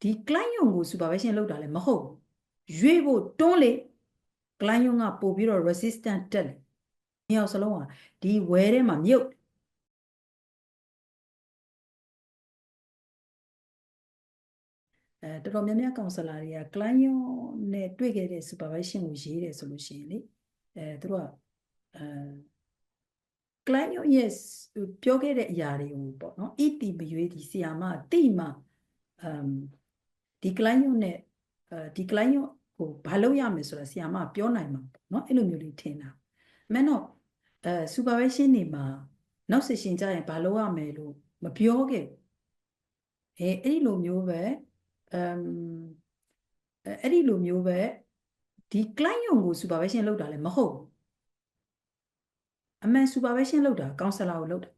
ဒီ client ယုံကို supervision လုပ်တာလည်းမဟုတ်ဘူးရွေ့ဖို့တွန်းလေ client ယုံကပို့ပြီးတော့ resistant တက်လေမြောက်စလုံးကဒီဝဲထဲမှာမြုပ်အဲတော်တော်များများကောင်ဆလာတွေက client ယုံနဲ့တွေ့ခဲ့တဲ့ supervision ကိုရေးတယ်ဆိုလို့ရှိရင်လေအဲသူတို့ကအဲ client ရဲ့ပြောခဲ့တဲ့အရာတွေကိုပေါ့နော်အတိမရွေးဒီဆီယာမတိမှအမ် ဒီ client နဲ့အဲဒီ client ကိုဘာလုပ်ရမလဲဆိုတာဆီယာမပြောနိုင်မှာပေါ့နော်အဲ့လိုမျိုးလေးထင်တာအမှန်တော့အဲ supervision တွေမှာနောက် session ကြရင်ဘာလုပ်ရမယ်လို့မပြောခဲ့အဲအဲ့ဒီလိုမျိုးပဲအမ်အဲ့ဒီလိုမျိုးပဲဒီ client ကို supervision လုပ်တာလည်းမဟုတ်ဘူးအမှန် supervision လုပ်တာ counselor ကိုလုပ်တာ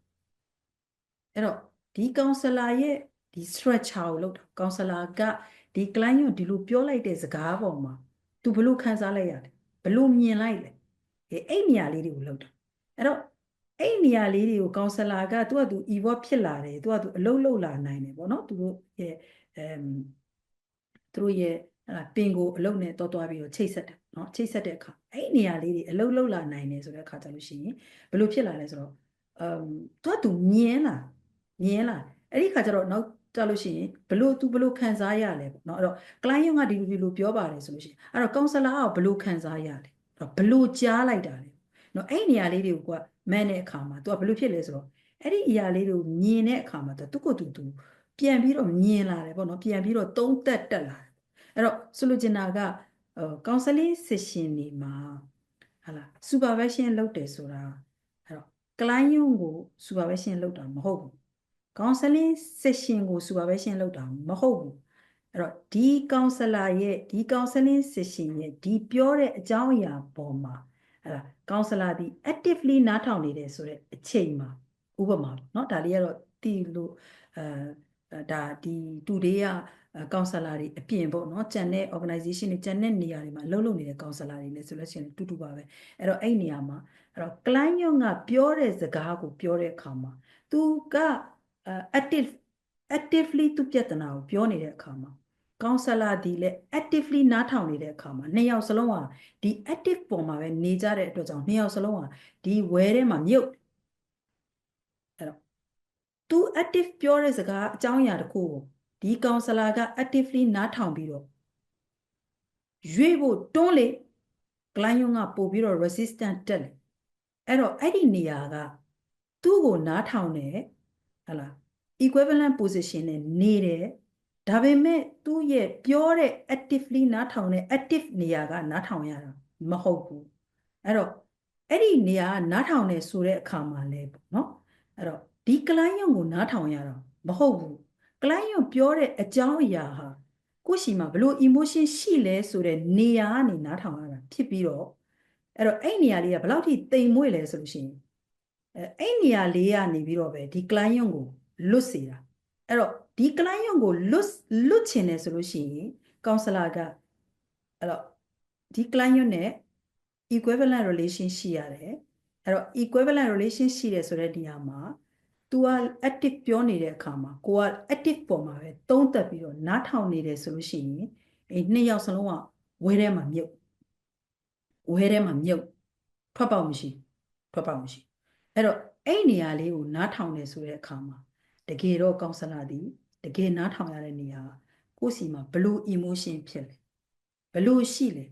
အဲ့တော့ဒီ counselor ရဲ့ဒီ structure ကိုလုပ်တာ counselor က ဒီ client ကိုဒီလိုပြောလိုက်တဲ့စကားပေါ်မှာ तू ဘလို့ခံစားလိုက်ရတယ်ဘလို့မြင်လိုက်လဲအဲအဲ့နေရာလေးတွေကိုလုပ်တာအဲ့တော့အဲ့နေရာလေးတွေကို counselor ကသူကသူ evolve ဖြစ်လာတယ်သူကသူအလုပ်လုပ်လာနိုင်တယ်ပေါ့နော်သူတို့ရဲ့အမ်သူတို့ရဲ့အဲ့ပင်ကိုအလုပ်နဲ့တော်တော်ပြီးတော့ချိတ်ဆက်တယ်နော်ချိတ်ဆက်တဲ့အခါအဲ့နေရာလေးတွေအလုပ်လုပ်လာနိုင်တယ်ဆိုတဲ့အခါကျလို့ရှိရင်ဘယ်လိုဖြစ်လာလဲဆိုတော့အမ်သူကသူမြင်လာမြင်လာအဲ့ဒီခါကျတော့နောက် ကြလို့ရှိရင်ဘလို့ तू ဘလို့ခံစားရလဲပေါ့နော်အဲ့တော့ client ကဒီလိုဒီလိုပြောပါတယ်ဆိုလို့ရှိရင်အဲ့တော့ counselor ကဘလို့ခံစားရလဲအဲ့တော့ဘလို့ကြားလိုက်တာလဲနော်အဲ့နေရာလေးတွေကိုကမန်တဲ့အခါမှာ तू ကဘလို့ဖြစ်လဲဆိုတော့အဲ့ဒီအရာလေးတွေကိုမြင်တဲ့အခါမှာ तू သူ့ကိုယ်သူ तू ပြန်ပြီးတော့မြင်လာတယ်ပေါ့နော်ပြန်ပြီးတော့သုံးသက်တက်လာတယ်အဲ့တော့ဆိုလိုချင်တာက counseling session တွေမှာဟာလား supervision လုပ်တယ်ဆိုတာအဲ့တော့ client ကို supervision လုပ်တာမဟုတ်ဘူး counseling session ကို supervision လုပ်တာမဟုတ်ဘူးအဲ့တော့ဒီ counselor ရဲ့ဒီ counseling session ရဲ့ဒီပြောတဲ့အကြောင်းအရာပေါ်မှာအဲ့ဒါ counselor ဒီ actively နားထောင်နေတယ်ဆိုတဲ့အချိန်မှာဥပမာเนาะဒါလေးကတော့တီလို့အဲဒါဒီတူဒေးကကောင်ဆလာတွေအပြင်ပေါ့နော်ကြံတဲ့ organization တွေကြံတဲ့နေရာတွေမှာအလုပ်လုပ်နေတဲ့ကောင်ဆလာတွေလည်းဆိုလို့ရှိရင်တူတူပါပဲအဲ့တော့အဲ့နေရာမှာအဲ့တော့ client ကပြောတဲ့စကားကိုပြောတဲ့အခါမှာသူက active actively သူပြဿနာကိုပြောနေတဲ့အခါမှာကောင်ဆလာဒီလည်း actively နားထောင်နေတဲ့အခါမှာနှစ်ယောက်စလုံးကဒီ active ပေါ်မှာပဲနေကြတဲ့အတွက်ကြောင့်နှစ်ယောက်စလုံးကဒီဝဲထဲမှာမြုပ်အဲ့တော့ तू active ပြောတဲ့စကားအကြောင်းအရာတစ်ခုကိုဒီကောင်ဆလာက actively နားထောင်ပြီးတော့ရွေ့ဖို့တွန်းလေ client ကပို့ပြီးတော့ resistant တက်လေအဲ့တော့အဲ့ဒီနေရာကသူ့ကိုနားထောင်တယ် ဟလာ equivalent position နဲ့နေတယ်ဒါပေမဲ့သူ့ရဲ့ပြောတဲ့ actively နားထောင်တဲ့ active နေရာကနားထောင်ရတာမဟုတ်ဘူးအဲ့တော့အဲ့ဒီနေရာကနားထောင်နေဆိုတဲ့အခါမှာလဲပေါ့နော်အဲ့တော့ဒီ client ကိုနားထောင်ရတာမဟုတ်ဘူး client ပြောတဲ့အကြောင်းအရာဟာကိုယ့်ရှိမှာဘလို့ emotion ရှိလဲဆိုတဲ့နေရာကနေနားထောင်ရတာဖြစ်ပြီးတော့အဲ့တော့အဲ့နေရာလေးကဘယ်လောက်ထိတိမ်မွေ့လဲဆိုလို့ရှိရင် အဲအဲ့နေရာလေးကနေပြီးတော့ပဲဒီ client ကိုလွတ်စေတာအဲ့တော့ဒီ client ကိုလွတ်လွတ်ချင်တယ်ဆိုလို့ရှိရင် counselor ကအဲ့တော့ဒီ client နဲ့ equivalent relation ရှိရတယ်အဲ့တော့ equivalent relation ရှိတယ်ဆိုတဲ့နေရာမှာ तू က active ပြောနေတဲ့အခါမှာကိုက active ပေါ်မှာပဲသုံးသက်ပြီးတော့နားထောင်နေတယ်ဆိုလို့ရှိရင်အဲနှစ်ယောက်စလုံးကဝဲထဲမှာမြုပ်ဝဲထဲမှာမြုပ်ထွက်ပေါက်မရှိထွက်ပေါက်မရှိ အဲ့တော့အဲ့နေရာလေးကိုနားထောင်နေဆိုတဲ့အခါမှာတကယ်တော့ကောင်ဆလာသည်တကယ်နားထောင်ရတဲ့နေရာကိုယ့်စီမှာဘလို့ emotion ဖြစ်လဲဘလို့ရှိလဲ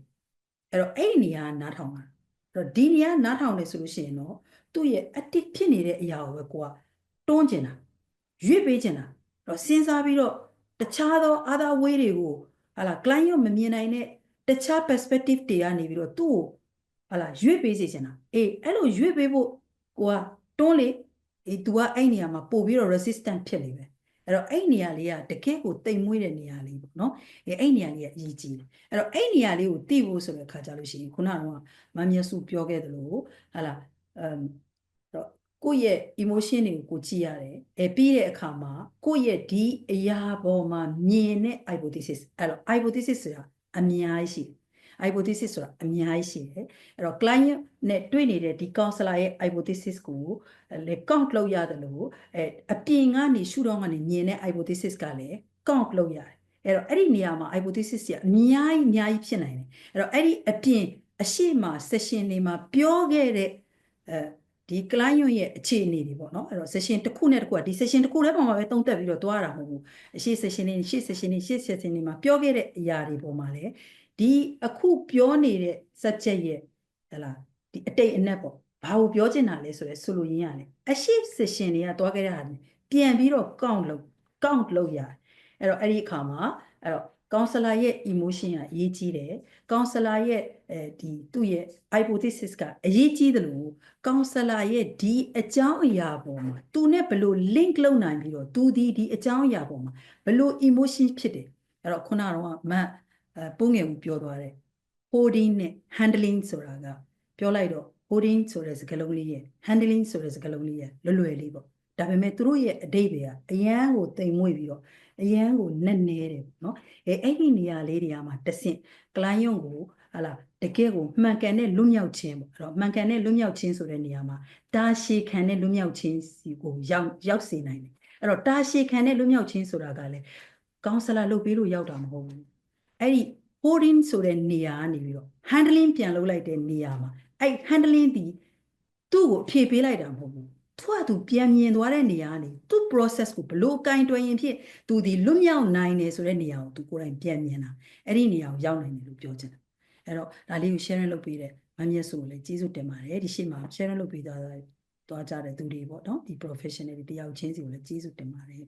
အဲ့တော့အဲ့ဒီနေရာကနားထောင်တာအဲ့တော့ဒီနေရာနားထောင်နေဆိုလို့ရှိရင်တော့သူ့ရဲ့ active ဖြစ်နေတဲ့အရာကိုပဲကိုကတွန်းကျင်တာရွေ့ပေးကျင်တာတော့စဉ်းစားပြီးတော့တခြားသော other way တွေကိုဟာလာ client ရောမမြင်နိုင်တဲ့တခြား perspective တွေကနေပြီးတော့သူ့ကိုဟာလာရွေ့ပေးစေချင်တာအေးအဲ့လိုရွေ့ပေးဖို့ ကိုကတွန်းလေအေး तू ကအဲ့နေရာမှာပို့ပြီးတော့ resistant ဖြစ်နေပဲအဲ့တော့အဲ့နေရာလေးကတကယ့်ကိုတိမ်မွေးတဲ့နေရာလေးပေါ့နော်အေးအဲ့နေရာလေးကအရေးကြီးတယ်အဲ့တော့အဲ့နေရာလေးကိုသိဖို့ဆိုတဲ့အခါကြလို့ရှိရင်ခုနကမမျက်စုပြောခဲ့သလိုဟာလာအမ်ကိုယ့်ရဲ့ emotion တွေကိုကိုကြည့်ရတယ်။အဲပြီးတဲ့အခါမှာကိုယ့်ရဲ့ဒီအရာပေါ်မှာမြင်တဲ့ hypothesis အဲ့တော့ hypothesis ဆိုတာအများကြီးရှိတယ်။ hypothesis ဆိုတာအများကြီးရှိတယ်။အဲ့တော့ client နဲ့တွေ့နေတဲ့ဒီ counselor ရဲ့ hypothesis ကိုလေ count လုပ်ရတယ်လို့အဲအပြင်ကနေရှုတော့ကနေမြင်တဲ့ hypothesis ကလည်း count လုပ်ရတယ်အဲ့တော့အဲ့ဒီနေရာမှာ hypothesis ကြီးအများကြီးအများကြီးဖြစ်နိုင်တယ်အဲ့တော့အဲ့ဒီအပြင်အရှိမ session တွေမှာပြောခဲ့တဲ့အဲဒီ client ရဲ့အခြေအနေတွေပေါ့နော်အဲ့တော့ session တစ်ခုနဲ့တစ်ခုကဒီ session တစ်ခုထဲပေါ်မှာပဲသုံးသက်ပြီးတော့တွားတာမဟုတ်ဘူးအရှိ session တွေရှေ့ session တွေရှေ့ session တွေမှာပြောခဲ့တဲ့အရာတွေပေါ်မှာလည်း ဒီအခုပြောနေတဲ့ subject ရဲ့ဟလာဒီအတိတ်အနက်ပေါ့ဘာကိုပြောချင်တာလဲဆိုရဲဆိုလိုရင်းရတယ်အရှိ session တွေကတွားခဲ့တဲ့ဟာတွေပြန်ပြီးတော့ count လုပ် count လုပ်ရတယ်အဲ့တော့အဲ့ဒီအခါမှာအဲ့တော့ counselor ရဲ့ emotion ကအရေးကြီးတယ် counselor ရဲ့အဲဒီသူ့ရဲ့ hypothesis ကအရေးကြီးတယ်လို့ counselor ရဲ့ဒီအကြောင်းအရာပေါ်မှာသူနဲ့ဘယ်လို link လုပ်နိုင်ပြီးတော့သူဒီဒီအကြောင်းအရာပေါ်မှာဘယ်လို emotion ဖြစ်တယ်အဲ့တော့ခုနကတော့မတ်အဲ ပုံငယ်ကိုပြောသွားတယ် holding နဲ့ handling ဆိုတာကပြောလိုက်တော့ holding ဆိုတဲ့စကားလုံးလေးရဲ့ handling ဆိုတဲ့စကားလုံးလေးရဲ့လွယ်လွယ်လေးပေါ့ဒါပေမဲ့သူတို့ရဲ့အတိတ်တွေကအရန်ကိုတိမ်မွေ့ပြီးတော့အရန်ကိုနက်နဲတယ်ပေါ့နော်အဲအဲ့ဒီနေရာလေးတွေကမှတဆင့် client ကိုဟာလာတကယ်ကိုမှန်ကန်တဲ့လွတ်မြောက်ခြင်းပေါ့အဲ့တော့မှန်ကန်တဲ့လွတ်မြောက်ခြင်းဆိုတဲ့နေရာမှာတာရှည်ခံတဲ့လွတ်မြောက်ခြင်းစီကိုရောက်ရောက်စေနိုင်တယ်အဲ့တော့တာရှည်ခံတဲ့လွတ်မြောက်ခြင်းဆိုတာကလည်း counselor လုပ်ပေးလို့ရောက်တာမဟုတ်ဘူး အဲ့ဒီ holding ဆိုတဲ့နေရာကနေပြီးတော့ handling ပြန်လုပ်လိုက်တဲ့နေရာမှာအဲ့ handling ဒီသူ့ကိုအဖြေပေးလိုက်တာမဟုတ်ဘူးသူကသူပြန်မြင်သွားတဲ့နေရာကနေသူ့ process ကိုဘလို့ကင်တွယ်ရင်ဖြစ်သူဒီလွတ်မြောက်နိုင်တယ်ဆိုတဲ့နေရာကိုသူကိုယ်တိုင်ပြန်မြင်တာအဲ့ဒီနေရာကိုရောက်နိုင်တယ်လို့ပြောချင်တယ်အဲ့တော့ဒါလေးကို sharing လုပ်ပေးတဲ့မမြတ်ဆိုကိုလည်းကျေးဇူးတင်ပါတယ်ဒီရှေ့မှာ sharing လုပ်ပေးသွားတာသွားကြတဲ့သူတွေပေါ့နော်ဒီ professional တွေတယောက်ချင်းစီကိုလည်းကျေးဇူးတင်ပါတယ်